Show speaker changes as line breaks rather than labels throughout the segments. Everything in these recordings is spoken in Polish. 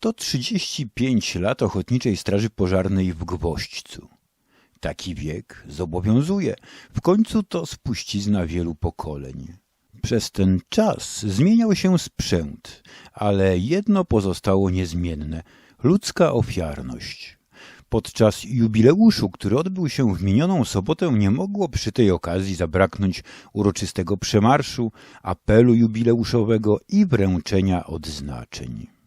135 lat Ochotniczej Straży Pożarnej w Gwoźdźcu. Taki wiek zobowiązuje. W końcu to spuścizna wielu pokoleń. Przez ten czas zmieniał się sprzęt, ale jedno pozostało niezmienne ludzka ofiarność. Podczas jubileuszu, który odbył się w minioną sobotę, nie mogło przy tej okazji zabraknąć uroczystego przemarszu, apelu jubileuszowego i wręczenia odznaczeń.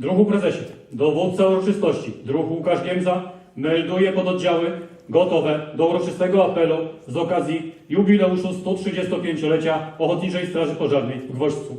Druhu prezesie, dowódca uroczystości, druh Łukasz Giemza melduje pododdziały gotowe do uroczystego apelu z okazji jubileuszu 135-lecia Ochotniczej Straży Pożarnej w Gwoźdźcu.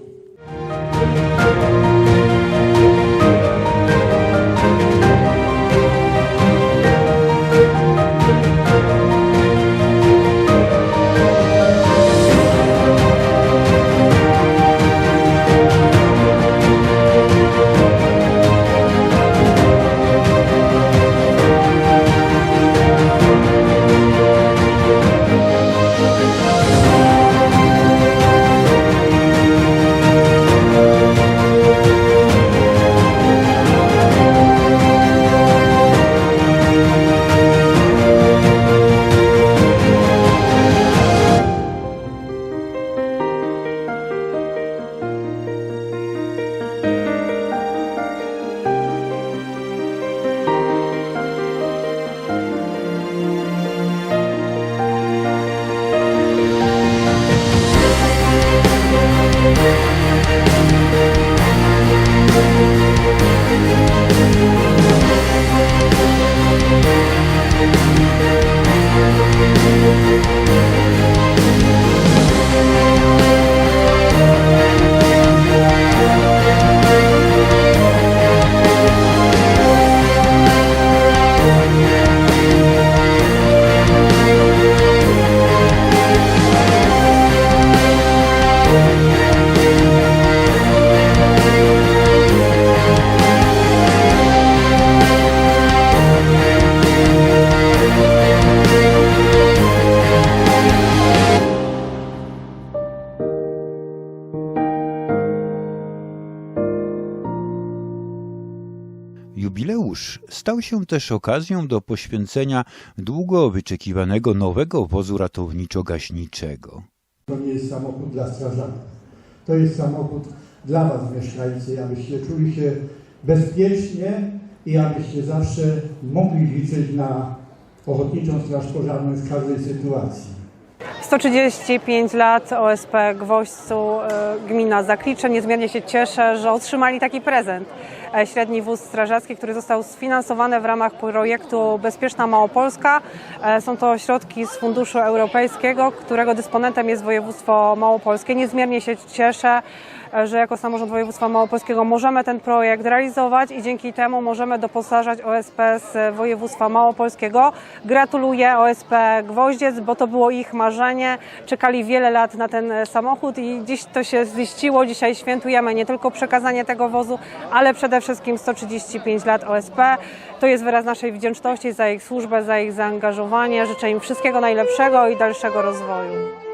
Jubileusz stał się też okazją do poświęcenia długo wyczekiwanego nowego wozu ratowniczo-gaśniczego.
To nie jest samochód dla strażaków. To jest samochód dla Was, mieszkańcy, abyście czuli się bezpiecznie i abyście zawsze mogli liczyć na Ochotniczą Straż Pożarną w każdej sytuacji.
135 lat OSP Gwoźdźcu, e, gmina Zaklicze. Niezmiernie się cieszę, że otrzymali taki prezent. E, Średni wóz strażacki, który został sfinansowany w ramach projektu Bezpieczna Małopolska. E, Są to środki z Funduszu Europejskiego, którego dysponentem jest województwo małopolskie. Niezmiernie się cieszę, że jako samorząd województwa małopolskiego możemy ten projekt realizować i dzięki temu możemy doposażać OSP z województwa małopolskiego. Gratuluję OSP Gwoździec, bo to było ich marzenie. Czekali wiele lat na ten samochód i dziś to się ziściło. Dzisiaj świętujemy nie tylko przekazanie tego wozu, ale przede wszystkim 135 lat OSP. To jest wyraz naszej wdzięczności za ich służbę, za ich zaangażowanie. Życzę im wszystkiego najlepszego i dalszego rozwoju.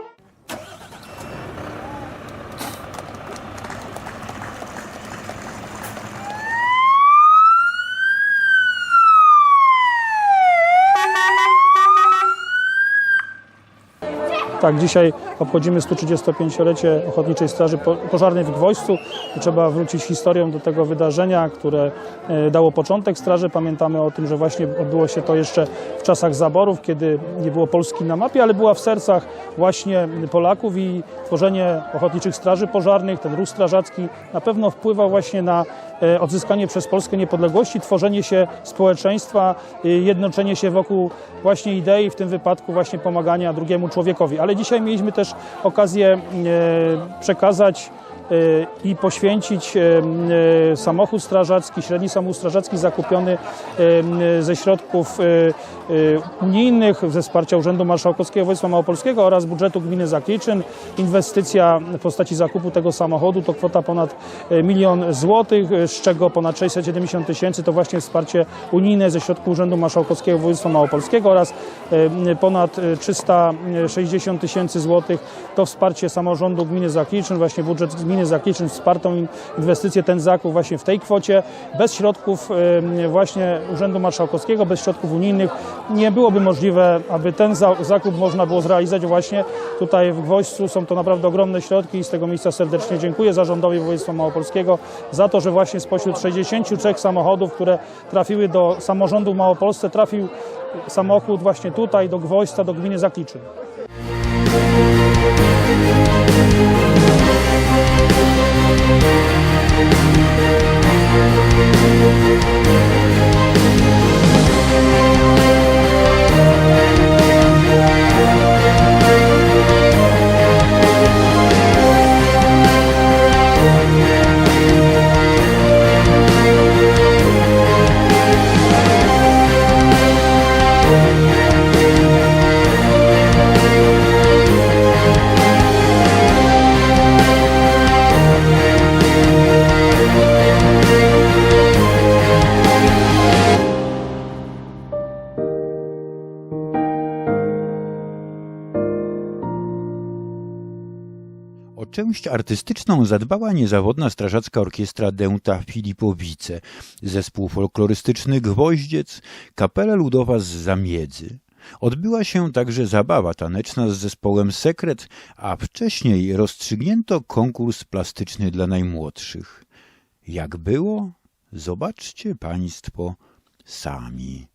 Tak, dzisiaj obchodzimy 135-lecie Ochotniczej Straży Po- Pożarnej w Gwoźdzu. Trzeba wrócić historią do tego wydarzenia, które e, dało początek straży. Pamiętamy o tym, że właśnie odbyło się to jeszcze w czasach zaborów, kiedy nie było Polski na mapie, ale była w sercach właśnie Polaków i tworzenie Ochotniczych Straży Pożarnych, ten ruch strażacki na pewno wpływał właśnie na e, odzyskanie przez Polskę niepodległości, tworzenie się społeczeństwa, e, jednoczenie się wokół właśnie idei, w tym wypadku właśnie pomagania drugiemu człowiekowi. Ale dzisiaj mieliśmy też okazję e, przekazać i poświęcić e, samochód strażacki, średni samochód strażacki zakupiony ze środków e, e, unijnych, ze wsparcia Urzędu Marszałkowskiego Województwa Małopolskiego oraz budżetu gminy Zakliczyn. Inwestycja w postaci zakupu tego samochodu to kwota ponad milion złotych, z czego ponad 670 tysięcy to właśnie wsparcie unijne ze środków Urzędu Marszałkowskiego Województwa Małopolskiego oraz ponad e, 360 tysięcy złotych to wsparcie samorządu gminy Zakliczyn, właśnie budżet gminy Zakliczyn wspartą in- inwestycję, ten zakup właśnie w tej kwocie. Bez środków właśnie Urzędu Marszałkowskiego, bez środków unijnych nie byłoby możliwe, aby ten za- zakup można było zrealizować właśnie tutaj w Gwoźdzu. Są to naprawdę ogromne środki i z tego miejsca serdecznie dziękuję zarządowi województwa małopolskiego za to, że właśnie spośród 63 samochodów, które trafiły do samorządu w Małopolsce, trafił samochód właśnie tutaj do Gwoźdza, do gminy Zakliczyn.
O część artystyczną zadbała niezawodna strażacka orkiestra Dęta Filipowice, zespół folklorystyczny Gwoździec, kapela ludowa z Zamiedzy. Odbyła się także zabawa taneczna z zespołem Sekret, a wcześniej rozstrzygnięto konkurs plastyczny dla najmłodszych. Jak było? Zobaczcie Państwo sami.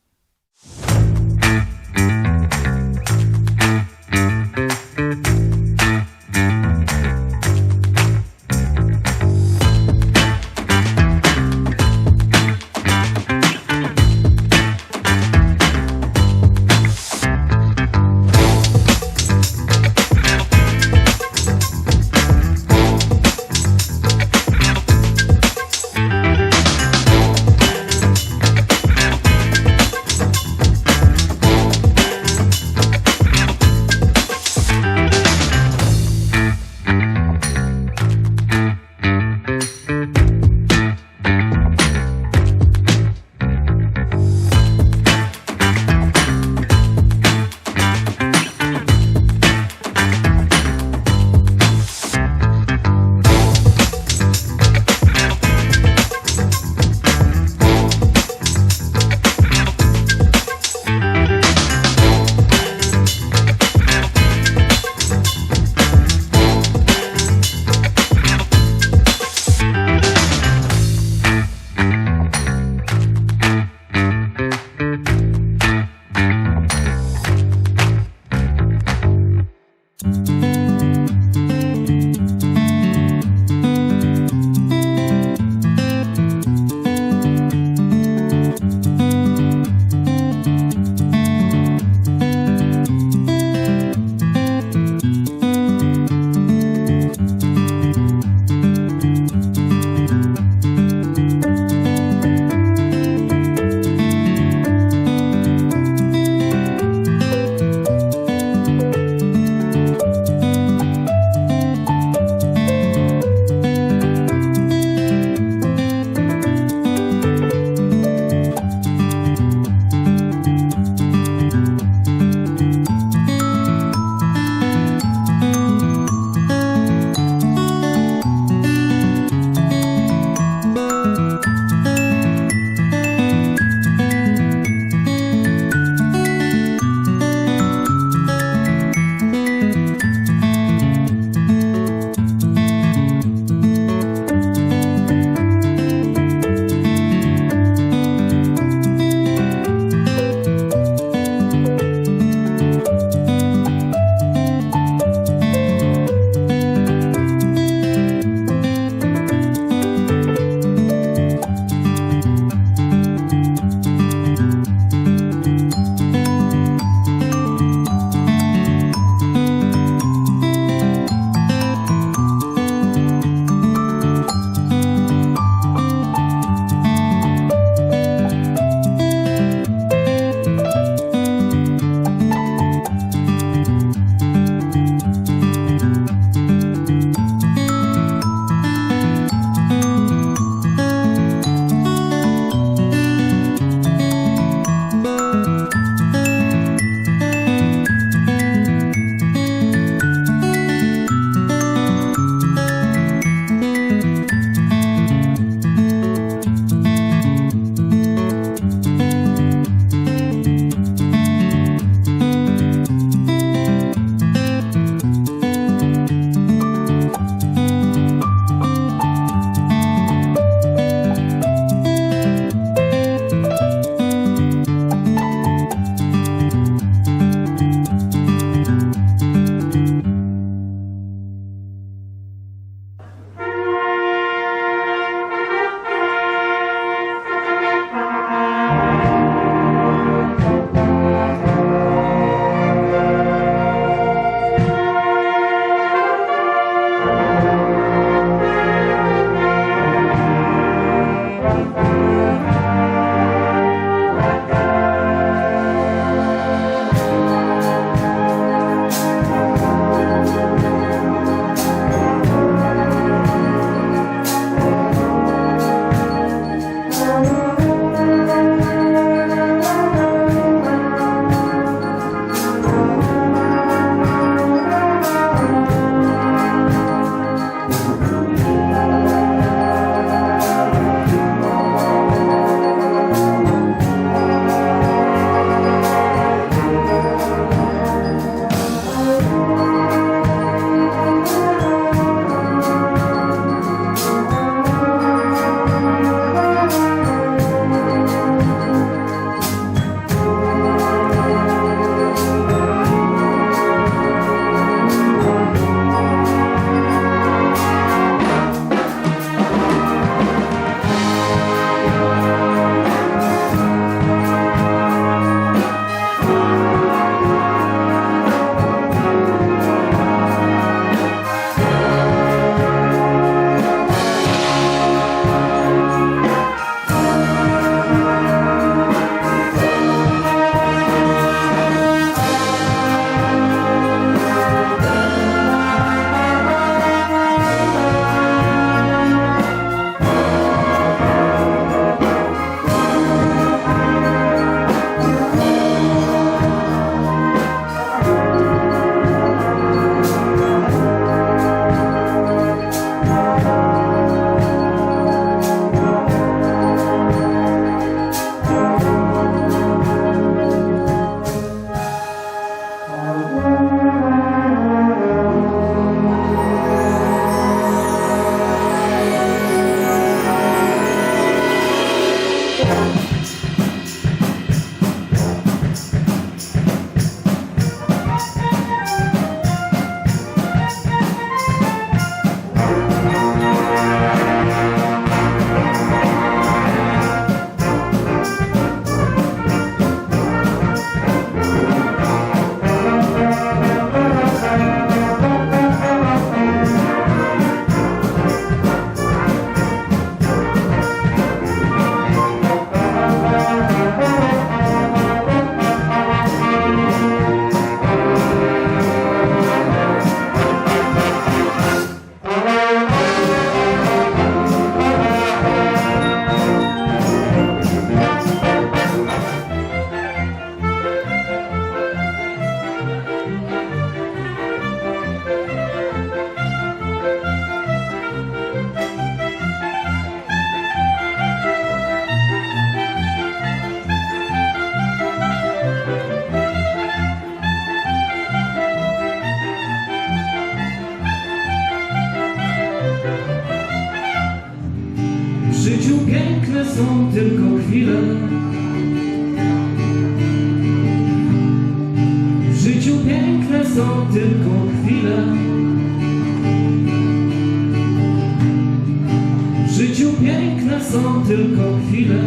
Są tylko chwile.